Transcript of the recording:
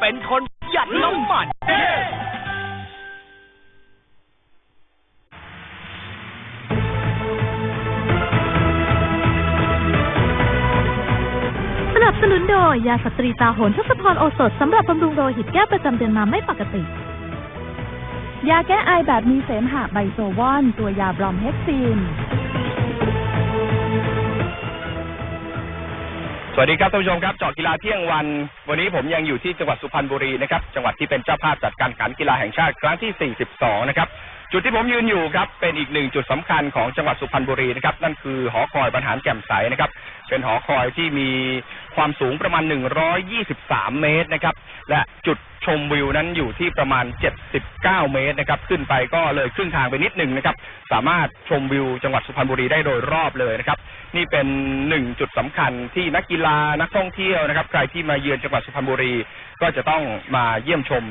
เป็นคนหยัดน้ำมันสนับสนุนโดยยาสตรีตาโหนทศพรโอสถสำหรับบำรุงโลหิตแก้ประจำเดือนมาไม่ปกติ ยาแก้ไอแบบมีเสมหะไบโซวอน ตัวยาบรอมเฮกซีน สวัสดีครับท่านผู้ชมครับเจาะกีฬาเที่ยงวัน วันนี้ผมยังอยู่ที่จังหวัดสุพรรณบุรีนะครับจังหวัดที่เป็นเจ้าภาพจัดการแข่งขันกีฬาแห่งชาติครั้งที่ 42 นะครับจุดที่ผมยืนอยู่ครับเป็นอีกหนึ่งจุดสำคัญของจังหวัดสุพรรณบุรีนะครับนั่นคือหอคอยบรรหารแจ่มใสนะครับเป็นหอคอยที่มี ความสูงประมาณ 123 เมตรนะครับ และจุดชมวิวนั้นอยู่ที่ประมาณ 79 เมตรนะครับ ขึ้นไปก็เลยครึ่งทางไปนิดหนึ่งนะครับ สามารถชมวิวจังหวัดสุพรรณบุรีได้โดยรอบเลยนะครับ นี่เป็นหนึ่งจุดสำคัญที่นักกีฬานักท่องเที่ยวนะครับ ใครที่มาเยือนจังหวัดสุพรรณบุรี ก็จะต้องมาเยี่ยมชม